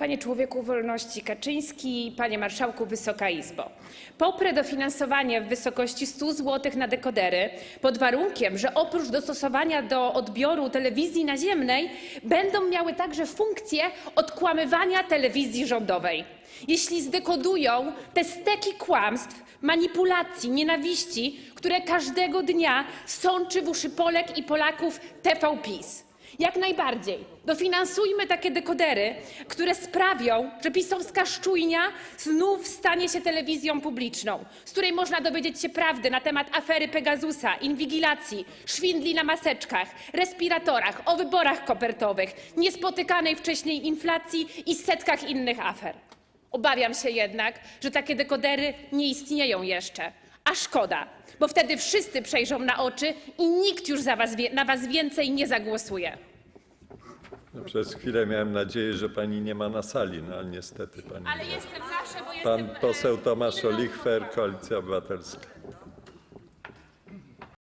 Panie Człowieku Wolności Kaczyński, Panie Marszałku, Wysoka Izbo. Poprę dofinansowanie w wysokości 100 zł na dekodery pod warunkiem, że oprócz dostosowania do odbioru telewizji naziemnej będą miały także funkcję odkłamywania telewizji rządowej. Jeśli zdekodują te steki kłamstw, manipulacji, nienawiści, które każdego dnia sączy w uszy Polek i Polaków TV PiS. Jak najbardziej. Dofinansujmy takie dekodery, które sprawią, że pisowska szczujnia znów stanie się telewizją publiczną, z której można dowiedzieć się prawdy na temat afery Pegasusa, inwigilacji, szwindli na maseczkach, respiratorach, o wyborach kopertowych, niespotykanej wcześniej inflacji i setkach innych afer. Obawiam się jednak, że takie dekodery nie istnieją jeszcze. A szkoda, bo wtedy wszyscy przejrzą na oczy i nikt już za was, na was więcej nie zagłosuje. No, Przez chwilę miałem nadzieję, że pani nie ma na sali, no ale niestety pani. Ale jestem zawsze, bo Pan jestem... e, poseł Tomasz Olichwer, Koalicja Obywatelska.